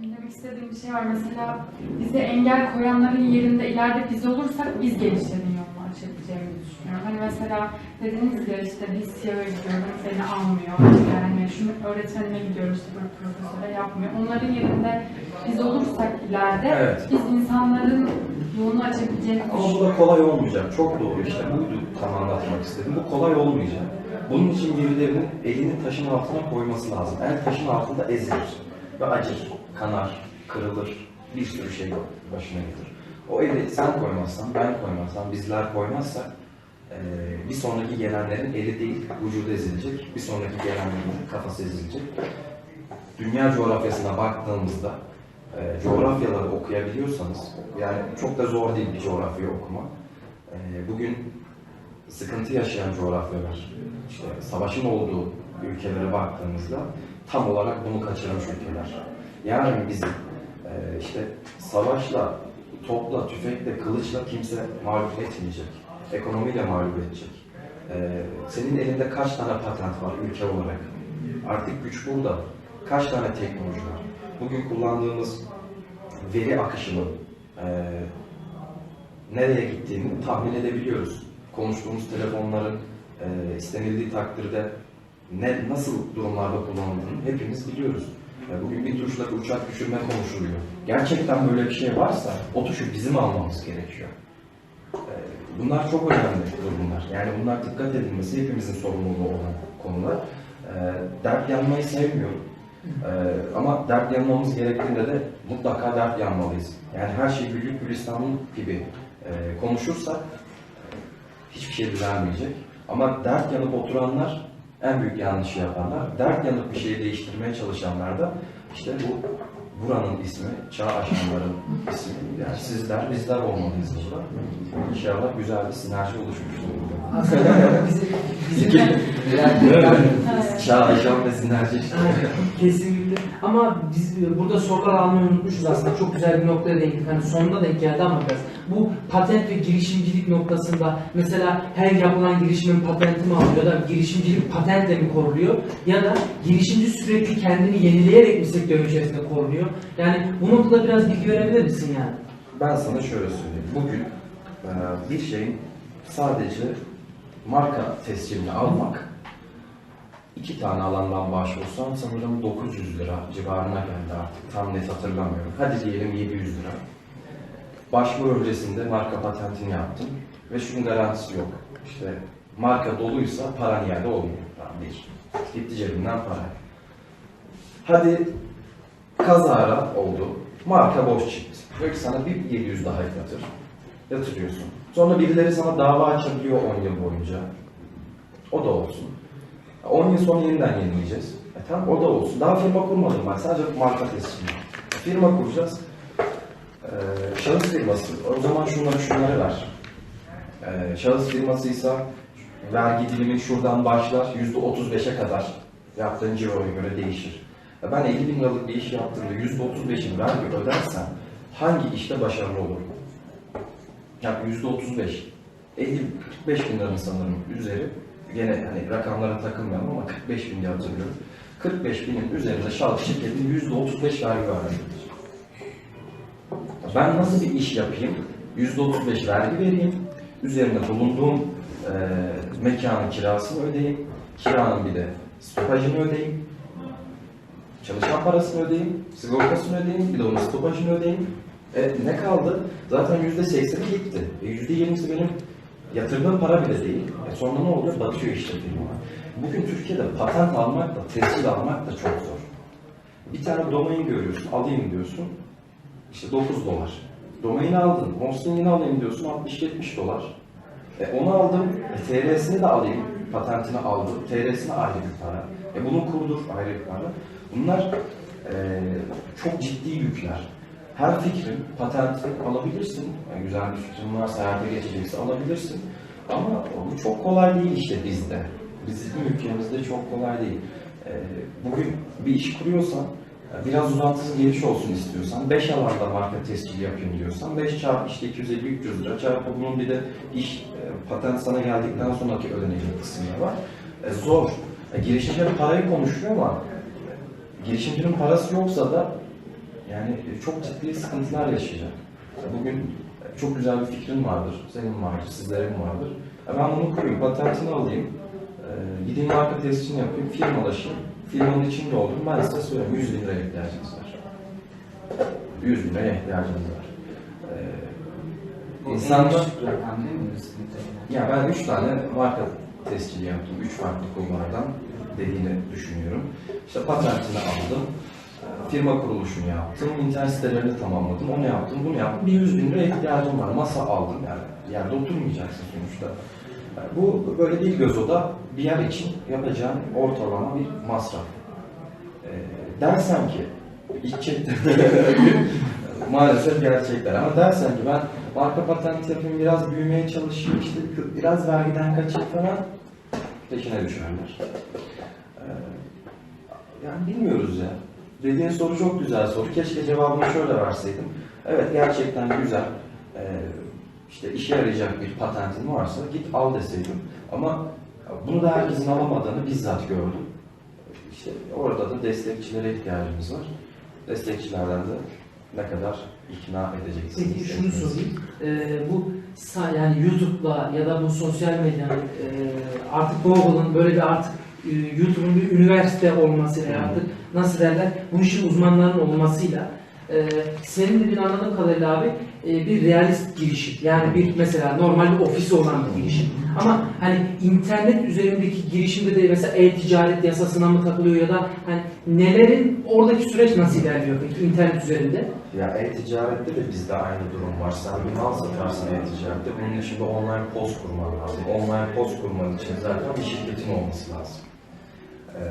Demek istediğim bir şey var. Mesela bize engel koyanların yerinde ileride biz olursak biz gençlerin yolunu açabileceğimizi düşünüyorum. Hani mesela dediniz ya işte biz SİA'ya gidiyorum seni almıyor. Yani şunu öğretmenime gidiyorum işte bir profesöre yapmıyor. Onların yerinde biz olursak ileride Evet. biz insanların yolunu açabileceğimizi Ama bu da kolay olmayacak. Çok doğru işte. Buydu tam anlatmak istedim. Bu kolay olmayacak. Bunun için birilerinin elini taşın altına koyması lazım. El taşın altında ezilir ve acır, kanar, kırılır. Bir sürü şey başına gelir. O eli sen koymazsan, ben koymazsam, bizler koymazsak eee, bir sonraki gelenlerin eli değil, vücudu ezilecek. Bir sonraki gelenlerin kafası ezilecek. Dünya coğrafyasına baktığımızda e, coğrafyaları okuyabiliyorsanız, yani çok da zor değil bir coğrafya okuma. E, bugün sıkıntı yaşayan coğrafyalar, işte savaşın olduğu ülkelere baktığımızda tam olarak bunu kaçırmış ülkeler. Yani bizim e, işte savaşla, topla, tüfekle, kılıçla kimse mağlup etmeyecek. Ekonomiyle mağlup edecek. E, senin elinde kaç tane patent var ülke olarak? Artık güç burada. Kaç tane teknoloji var? Bugün kullandığımız veri akışının e, nereye gittiğini tahmin edebiliyoruz. Konuştuğumuz telefonların e, istenildiği takdirde ne nasıl durumlarda kullanıldığını hepimiz biliyoruz. E, bugün bir tuşla uçak düşürme konuşuluyor. Gerçekten böyle bir şey varsa o tuşu bizim almamız gerekiyor. E, bunlar çok önemli durumlar. Yani bunlar dikkat edilmesi hepimizin sorumluluğu olan konular. E, dert yanmayı sevmiyorum. Ee, ama dert yanmamız gerektiğinde de mutlaka dert yanmalıyız. Yani her şey güllük gülistanlık gibi e, konuşursak hiçbir şey düzelmeyecek. Ama dert yanıp oturanlar en büyük yanlışı yapanlar. Dert yanıp bir şeyi değiştirmeye çalışanlar da işte bu buranın ismi, çağ aşanların ismi. Yani sizler, bizler olmalıyız burada. İnşallah güzel bir sinerji oluşmuştur burada. Aslında bizim, bizim Evet. Çağ aşan ve sinerji işte. Kesinlikle. Ama biz burada sorular almayı unutmuşuz aslında. Çok güzel bir noktaya değindik. Hani sonunda geldi ama biraz. Bu patent ve girişimcilik noktasında mesela her yapılan girişimin patenti mi alıyor da girişimcilik patentle mi koruluyor ya da girişimci sürekli kendini yenileyerek mi sektörün içerisinde korunuyor? Yani bu noktada biraz bilgi verebilir misin yani? Ben sana şöyle söyleyeyim. Bugün e, bir şeyin sadece marka tescilini almak iki tane alandan başvursam sanırım 900 lira civarına geldi artık. Tam net hatırlamıyorum. Hadi diyelim 700 lira. Başvuru öncesinde marka patentini yaptım ve şunun garantisi yok. İşte marka doluysa paran yerde olmuyor. Tamam bir. Gitti cebimden para. Hadi kazara oldu. Marka boş çıktı. Diyor ki sana bir 700 daha yatır. Yatırıyorsun. Sonra birileri sana dava açabiliyor 10 yıl boyunca. O da olsun. 10 yıl sonra yeniden yenileyeceğiz. E tamam o da olsun. Daha firma kurmadım ben. Sadece marka tescili. Firma kuracağız. Ee, şahıs firması. O zaman şunları şunları ver. Ee, şahıs firmasıysa vergi dilimi şuradan başlar %35'e kadar. Yaptığın ciroya göre değişir. Ya ben 50 bin liralık bir iş yaptığımda %35'in vergi ödersem hangi işte başarılı olurum? Yani %35. 50, 45 bin liranın sanırım üzeri. Yine hani rakamlara takılmıyorum ama 45 bin diye hatırlıyorum. 45 binin üzerinde şahıs şirketin %35 vergi vermelidir. Ben nasıl bir iş yapayım? %35 vergi vereyim. Üzerine bulunduğum e, mekanın kirasını ödeyeyim. Kiranın bir de stopajını ödeyeyim. Çalışan parasını ödeyeyim. Sigortasını ödeyeyim. Bir de onun stopajını ödeyeyim. E, ne kaldı? Zaten %80'i gitti. E, %20'si benim yatırdığım para bile değil. E, sonra ne oluyor? Batıyor işte firma. Bugün Türkiye'de patent almak da, tescil almak da çok zor. Bir tane domain görüyorsun, alayım diyorsun. İşte 9 dolar. Domaini aldın, hostingini alayım diyorsun 60-70 dolar. E onu aldım, e, TR'sini de alayım, patentini aldım, TR'sine ayrı bir para. E bunun kurdur ayrı bir para. Bunlar e, çok ciddi yükler. Her fikrin patentini alabilirsin. Yani güzel bir fikrin varsa, hayata geçecekse alabilirsin. Ama bu çok kolay değil işte bizde. Bizim ülkemizde çok kolay değil. E, bugün bir iş kuruyorsan, biraz uzantısı geniş olsun istiyorsan, 5 alanda marka tescili yapayım diyorsan, 5 çarpı işte 250-300 lira çarpı bunun bir de iş, e, patent sana geldikten sonraki ödenecek kısmı var. E, zor. E, girişimciler parayı konuşuyor ama girişimcinin parası yoksa da yani çok ciddi sıkıntılar yaşayacak. Bugün çok güzel bir fikrin vardır, senin vardır, sizlerin vardır. E Ben bunu kurayım, patentini alayım, e, gideyim marka tescilini yapayım, firmalaşayım, firmanın içinde oldum. Ben size söyleyeyim, 100 bin liraya ihtiyacınız var. 100 bin liraya ihtiyacınız var. E, düşük rakam değil mi? Sıkıntı. ya ben 3 tane marka tescili yaptım, 3 farklı kulvardan dediğini düşünüyorum. İşte patentini aldım, e, firma kuruluşunu yaptım, internet sitelerini tamamladım, onu yaptım, bunu yaptım. Bir 100 bin liraya ihtiyacım var, masa aldım yani. Yerde oturmayacaksın sonuçta. Bu böyle bir göz oda bir yer için yapacağın ortalama bir masraf. E, dersen ki, iç çektim. Maalesef gerçekler ama dersen ki ben marka patent yapayım, biraz büyümeye çalışayım, işte biraz vergiden kaçayım falan peşine düşerler. Ee, yani bilmiyoruz ya. Dediğin soru çok güzel soru. Keşke cevabını şöyle verseydim. Evet gerçekten güzel. Ee, işte işe yarayacak bir patentin varsa git al deseydim. Ama bunu da herkesin alamadığını bizzat gördüm. İşte orada da destekçilere ihtiyacımız var. Destekçilerden de ne kadar ikna edeceksiniz. Peki şunu sorayım. Ee, bu yani YouTube'la ya da bu sosyal medyanın e, artık Google'ın böyle bir artık YouTube'un bir üniversite olması veya artık nasıl derler bu işin uzmanlarının olmasıyla e, senin dediğin anladığım kadarıyla abi e, bir realist girişim. Yani bir mesela normal bir ofisi olan bir girişim. Ama hani internet üzerindeki girişimde de mesela e-ticaret yasasına mı takılıyor ya da hani nelerin oradaki süreç nasıl ilerliyor peki internet üzerinde? Ya e-ticarette de bizde aynı durum var. Sen bir mal satarsın e-ticarette. Bunun için de online post kurman lazım. Online post kurman için zaten bir şirketin olması lazım. Ee,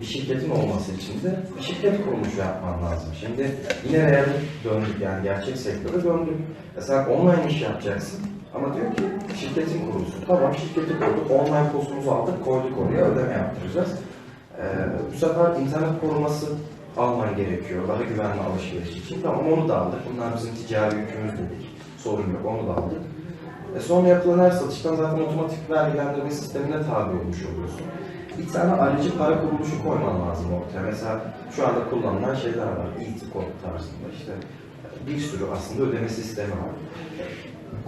bir şirketin olması için de bir şirket kuruluşu yapman lazım. Şimdi yine real döndük yani gerçek sektöre döndük. E sen online iş yapacaksın ama diyor ki şirketin kurulsun. Tamam şirketi kurduk, online postumuzu aldık, koyduk oraya, ödeme yaptıracağız. Ee, bu sefer internet koruması alman gerekiyor daha güvenli alışveriş için. Tamam onu da aldık. Bunlar bizim ticari yükümüz dedik. Sorun yok onu da aldık. E sonra yapılan her satıştan zaten otomatik vergilendirme sistemine tabi olmuş oluyorsun. Bir tane aracı para kuruluşu koyman lazım ortaya. Mesela şu anda kullanılan şeyler var. e-tikot tarzında işte bir sürü aslında ödeme sistemi var.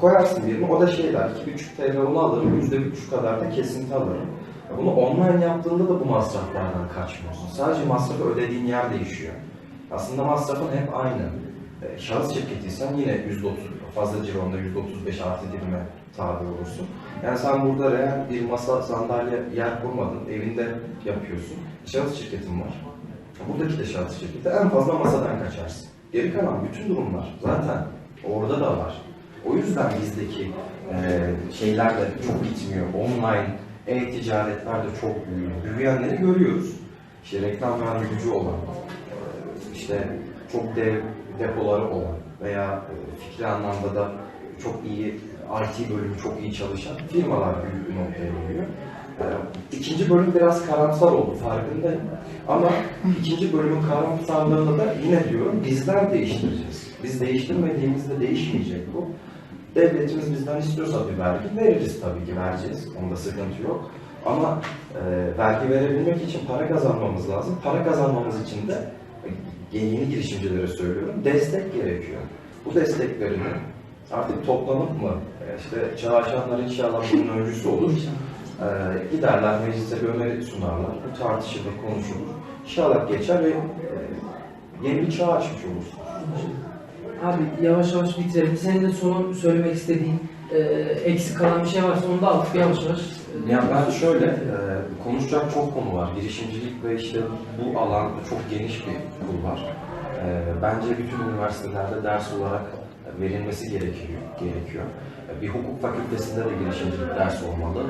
Koyarsın birini, o da şey der, 2,5 TL onu alırım, %3 kadar da kesinti alırım. Bunu online yaptığında da bu masraflardan kaçmıyorsun. Sadece masrafı ödediğin yer değişiyor. Aslında masrafın hep aynı. Ee, Şahıs şirketiysen yine %30 fazla cironda %35 artı dilime tabi olursun. Yani sen burada real bir masa, sandalye yer kurmadın, evinde yapıyorsun. Şahıs şirketin var. Buradaki de şahıs şirketi en fazla masadan kaçarsın. Geri kalan bütün durumlar zaten orada da var. O yüzden bizdeki e, şeyler de çok gitmiyor. Online e-ticaretler de çok büyüyor. Büyüyenleri görüyoruz. İşte reklam verme gücü olan, e, işte çok dev depoları olan veya e, fikri anlamda da çok iyi IT bölümü çok iyi çalışan firmalar büyük bir noktaya geliyor. E, İkinci bölüm biraz karamsar oldu farkındayım. Ama ikinci bölümün karamsarlığında da yine diyorum bizler değiştireceğiz. Biz değiştirmediğimizde değişmeyecek bu. Devletimiz bizden istiyorsa bir vergi veririz tabii ki vereceğiz. Onda sıkıntı yok. Ama e, vergi verebilmek için para kazanmamız lazım. Para kazanmamız için de yeni girişimcilere söylüyorum destek gerekiyor. Bu desteklerini artık toplanıp mı e, işte çağrışanlar inşallah bunun öncüsü olur. E, giderler meclise bir öneri sunarlar. Bu tartışılır, konuşulur. İnşallah geçer ve e, yeni bir çağ açmış olursunuz. Abi yavaş yavaş bitirelim. Senin de son söylemek istediğin e, eksik kalan bir şey varsa onu da alıp yavaş yavaş. E, Ya ben şöyle, e, konuşacak çok konu var. Girişimcilik ve işte bu alan çok geniş bir kul var. E, bence bütün üniversitelerde ders olarak verilmesi gerekiyor. gerekiyor. E, bir hukuk fakültesinde de girişimcilik dersi olmalı.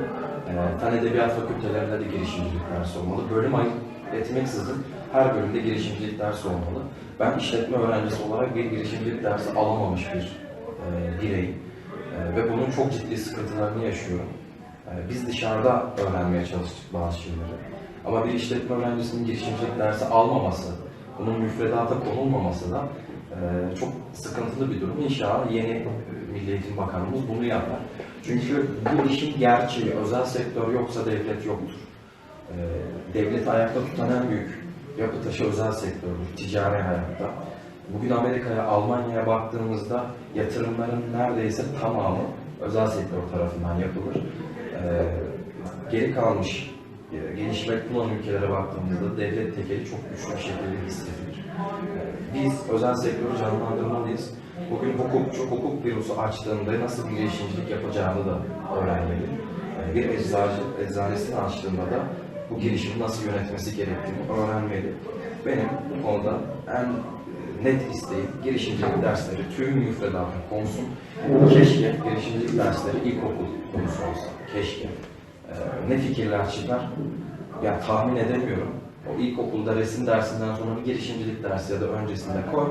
E, fen edebiyat fakültelerinde de girişimcilik dersi olmalı. Bölüm ayırt etmeksizin her bölümde girişimcilik dersi olmalı. Ben işletme öğrencisi olarak bir girişimcilik dersi alamamış bir e, bireyim. E, ve bunun çok ciddi sıkıntılarını yaşıyorum. Yani biz dışarıda öğrenmeye çalıştık bazı şeyleri. Ama bir işletme öğrencisinin girişimcilik dersi almaması, bunun müfredata konulmaması da e, çok sıkıntılı bir durum. İnşallah yeni e, Milli Eğitim Bakanımız bunu yapar. Çünkü bu işin gerçeği, özel sektör yoksa devlet yoktur. E, devleti ayakta tutan en büyük yapı taşı özel sektördür, ticari hayatta. Bugün Amerika'ya, Almanya'ya baktığımızda yatırımların neredeyse tamamı özel sektör tarafından yapılır. Geri kalmış, e, gelişmekte olan ülkelere baktığımızda devlet tekeli çok güçlü bir şekilde hissedilir. Biz özel sektörü canlandırmalıyız. Bugün hukukçu hukuk bürosu açtığında nasıl bir girişimcilik yapacağını da öğrenmeli. Ee, Bir eczacı eczanesini açtığında da bu girişimi nasıl yönetmesi gerektiğini öğrenmeli. Benim bu konuda en e, net isteğim girişimcilik dersleri tüm müfredata konsun. Keşke girişimcilik dersleri ilkokul konusu olsa. Keşke. Ee, ne fikirler çıkar? Ya tahmin edemiyorum. O ilkokulda resim dersinden sonra bir girişimcilik dersi ya da öncesinde koy.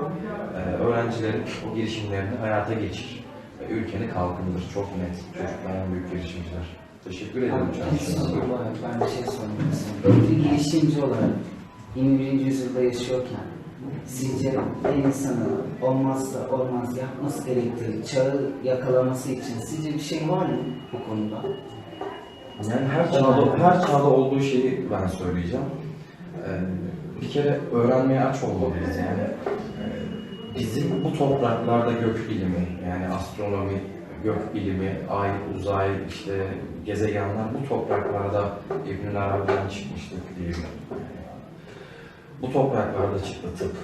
Ee, öğrencilerin o girişimlerini hayata geçir. Ülkeni kalkındır. Çok net. Çocuklar en büyük girişimciler. Teşekkür ederim. Olarak ben bir şey sormak istiyorum. Bir girişimci olarak 21. yüzyılda yaşıyorken sizce bir insanın olmazsa olmaz yapması gerektiği çağı yakalaması için sizce bir şey var mı bu konuda? Yani her çağda, her çağda olduğu şeyi ben söyleyeceğim. Ee, bir kere öğrenmeye aç olmalıyız. Yani e, bizim bu topraklarda gök bilimi, yani astronomi, gök bilimi, ay, uzay, işte gezegenler bu topraklarda İbn Arabi'den çıkmıştır diyelim. Bu topraklarda çıktı tıp.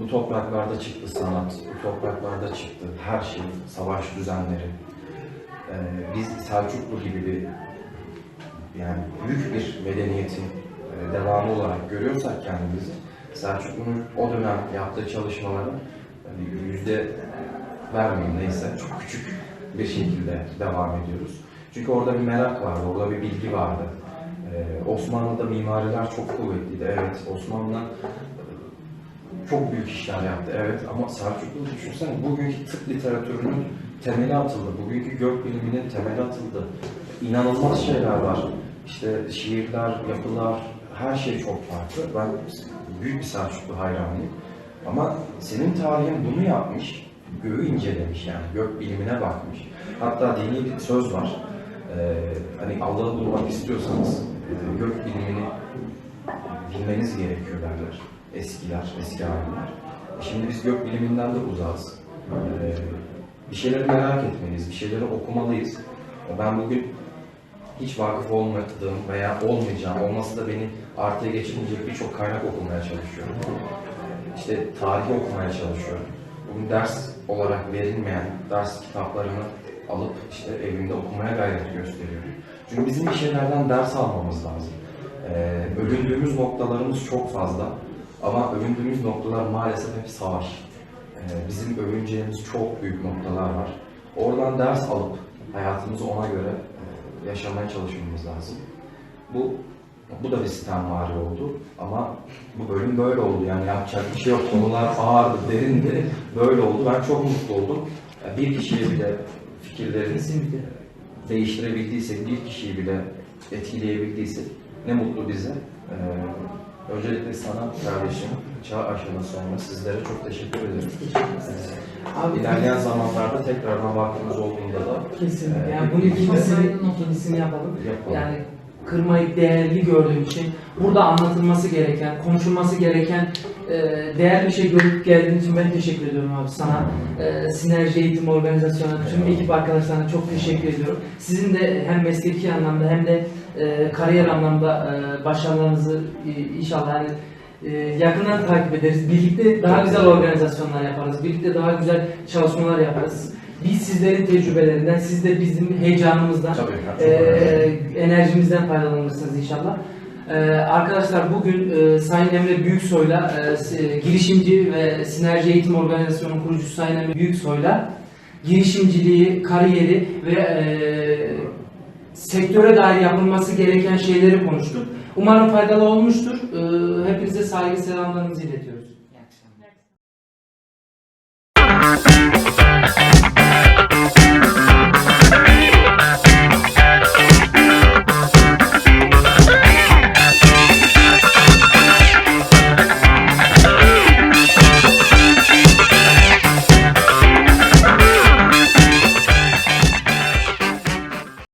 Bu topraklarda çıktı sanat, bu topraklarda çıktı her şey, savaş düzenleri. Biz Selçuklu gibi bir yani büyük bir medeniyetin e, devamı olarak görüyorsak kendimizi, Selçuklu'nun o dönem yaptığı çalışmaları hani yüzde vermeyeyim neyse çok küçük bir şekilde devam ediyoruz. Çünkü orada bir merak vardı, orada bir bilgi vardı. Ee, Osmanlı'da mimariler çok kuvvetliydi. Evet, Osmanlı e, çok büyük işler yaptı. Evet ama Selçuklu düşünsene bugünkü tıp literatürünün temeli atıldı. Bugünkü gök biliminin temeli atıldı. İnanılmaz şeyler var. İşte şiirler, yapılar, her şey çok farklı. Ben büyük bir Selçuklu hayranıyım. Ama senin tarihin bunu yapmış, göğü incelemiş yani, gök bilimine bakmış. Hatta dini bir söz var. Ee, hani Allah'ı bulmak istiyorsanız e, gök bilimini bilmeniz gerekiyor derler. Eskiler, eski alimler. E Şimdi biz gök biliminden de uzağız. Ee, bir şeyleri merak etmeliyiz, bir şeyleri okumalıyız. Ben bugün hiç vakıf olmadığım veya olmayacağım, olması da beni artıya geçirmeyecek birçok kaynak okumaya çalışıyorum. İşte tarihi okumaya çalışıyorum. Bugün ders olarak verilmeyen ders kitaplarını alıp işte evimde okumaya gayret gösteriyorum. Çünkü bizim bir şeylerden ders almamız lazım. Ee, övündüğümüz noktalarımız çok fazla ama övündüğümüz noktalar maalesef hep savaş. Ee, bizim övüneceğimiz çok büyük noktalar var. Oradan ders alıp hayatımızı ona göre e, yaşamaya çalışmamız lazım. Bu bu da bir sistemvari oldu ama bu bölüm böyle oldu yani yapacak bir şey yok. Konular ağırdı, derindi. Böyle oldu. Ben çok mutlu oldum. Yani Bir kişiye bile fikirlerini Kesinlikle. değiştirebildiysek, bir kişiyi bile etkileyebildiysek ne mutlu bize. Ee, öncelikle sana kardeşim, çağ aşımı sonra sizlere çok teşekkür ederim. Abi İlerleyen zamanlarda tekrardan vaktimiz olduğunda da kesinlikle. e, Yani bunun birlikte ikincisini, ikincisini yapalım. yapalım. Yani kırmayı değerli gördüğüm için burada anlatılması gereken, konuşulması gereken e, değerli bir şey görüp geldiğin için ben teşekkür ediyorum abi sana. E, Sinerji Eğitim Organizasyonu, tüm ekip arkadaşlarına çok teşekkür ediyorum. Sizin de hem mesleki anlamda hem de e, kariyer anlamda e, başarılarınızı e, inşallah yani e, yakından takip ederiz. Birlikte daha güzel organizasyonlar yaparız. Birlikte daha güzel çalışmalar yaparız. Biz sizlerin tecrübelerinden, siz de bizim heyecanımızdan, Tabii, e, önemli. enerjimizden faydalanırsınız inşallah. Ee, arkadaşlar bugün e, Sayın Emre Büyüksoy'la e, s- girişimci ve Sinerji Eğitim Organizasyonu kurucusu Sayın Emre Büyüksoy'la girişimciliği, kariyeri ve e, sektöre dair yapılması gereken şeyleri konuştuk. Umarım faydalı olmuştur. Ee, hepinize saygı selamlarımızı iletiyorum.